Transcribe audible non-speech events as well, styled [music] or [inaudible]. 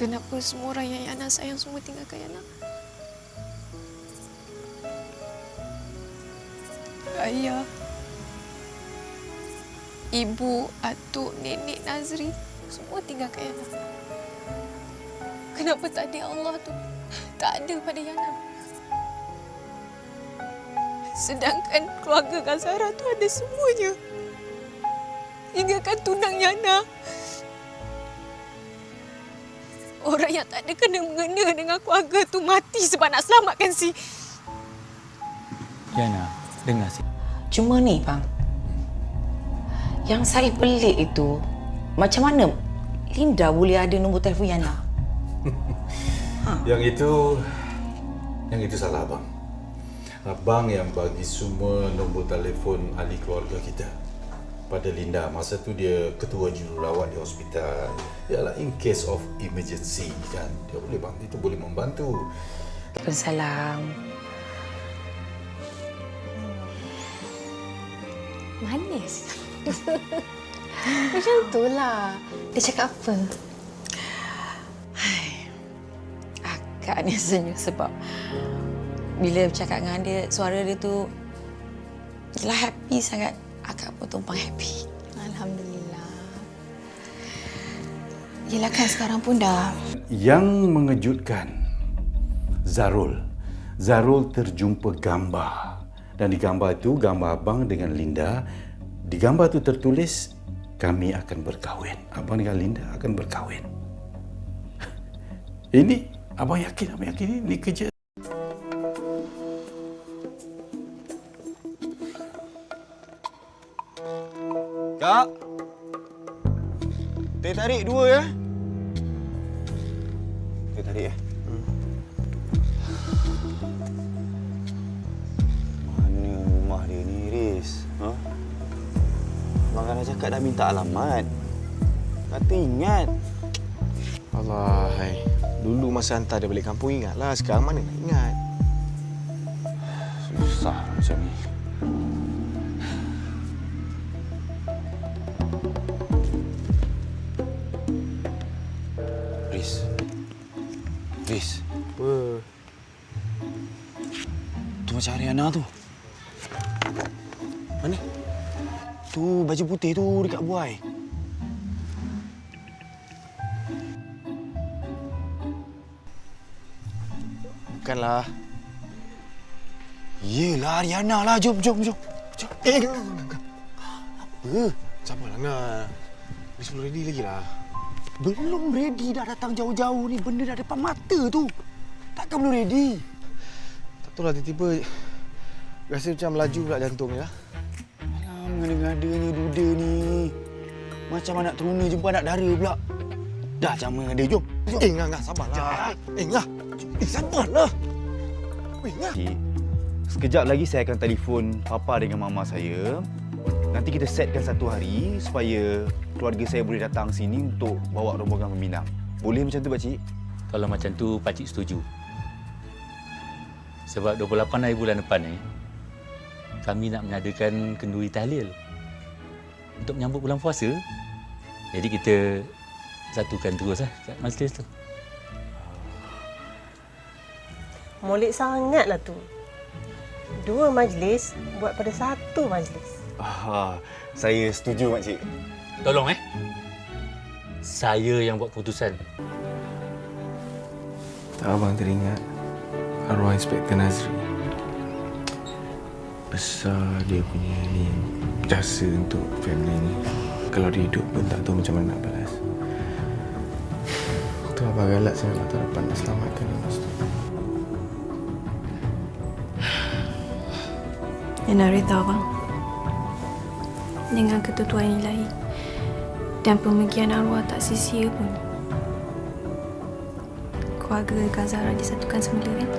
Kenapa semua orang yang Yana sayang semua tinggalkan Yana? Ayah, ibu, atuk, nenek, Nazri semua tinggalkan Yana. Kenapa tak ada Allah tu? Tak ada pada Yana. Sedangkan keluarga Gazara tu ada semuanya. Hinggakan tunang Yana. Orang yang tak ada kena-mengena dengan keluarga tu mati sebab nak selamatkan si... Yana, dengar si. Cuma ni bang. Yang saya pelik itu macam mana Linda boleh ada nombor telefon Yana? [laughs] Yang itu yang itu salah abang. Abang yang bagi semua nombor telefon ahli keluarga kita pada Linda. Masa tu dia ketua jururawat di hospital. Yalah in case of emergency kan. Dia boleh bantu, itu boleh membantu. Pensalam. Manis. [laughs] Macam tu lah. Dia cakap apa? Akak ni senyum sebab bila bercakap dengan dia, suara dia tu Yelah happy sangat. Akak pun tumpang happy. Alhamdulillah. Yelah kan sekarang pun dah... Yang mengejutkan Zarul. Zarul terjumpa gambar. Dan di gambar itu gambar abang dengan Linda. Di gambar itu tertulis kami akan berkahwin. Abang dengan Linda akan berkahwin. [laughs] Ini abang yakin, abang yakin ini kerja Kak. Teh tarik dua ya. Teh tarik ya. Mana rumah dia ni, Riz? Ha? Abang kan dah cakap dah minta alamat. Kata ingat. Allah, hai. Dulu masa hantar dia balik kampung ingatlah. Sekarang mana nak ingat? Susah macam ni. Tu macam Ariana tu. Mana? Tu baju putih tu dekat buai. Bukanlah. Yelah Ariana lah. Jom, jom, jom. jom. Eh. Apa? Sabarlah, Ngah. Ni sebelum ready lagi lah. Belum ready dah datang jauh-jauh ni. Benda dah depan mata tu. Takkan belum ready? Tak tahu lah tiba-tiba rasa macam melaju pula jantung ni lah. Alah, mengada-ngadanya duda ni. Macam anak teruna jumpa anak dara pula. Dah sama dengan dia. Jom. jom. Eh, Ngah, Ngah. Sabarlah. Eh, Ngah. Eh, sabarlah. Eh, Ngah. Cik, sekejap lagi saya akan telefon papa dengan mama saya. Nanti kita setkan satu hari supaya keluarga saya boleh datang sini untuk bawa rombongan meminang. Boleh macam tu, Pakcik? Kalau macam tu, Pakcik setuju. Sebab 28 hari bulan depan ni, kami nak mengadakan kenduri tahlil untuk menyambut bulan puasa. Jadi kita satukan terus lah kat majlis tu. Molek sangatlah tu. Dua majlis buat pada satu majlis. Ah, saya setuju, Makcik. Tolong eh. Saya yang buat keputusan. Tak abang teringat arwah Inspektor Nazri. Besar dia punya ni jasa untuk family ni. Kalau dia hidup pun tak tahu macam mana nak balas. Tu abang galak sangat lah tak dapat nak selamatkan dia masa tu. Yana reda bang. Dengan ketentuan ilahi. Dan pemergian arwah tak sia-sia pun. Keluarga Gazara disatukan semula kan?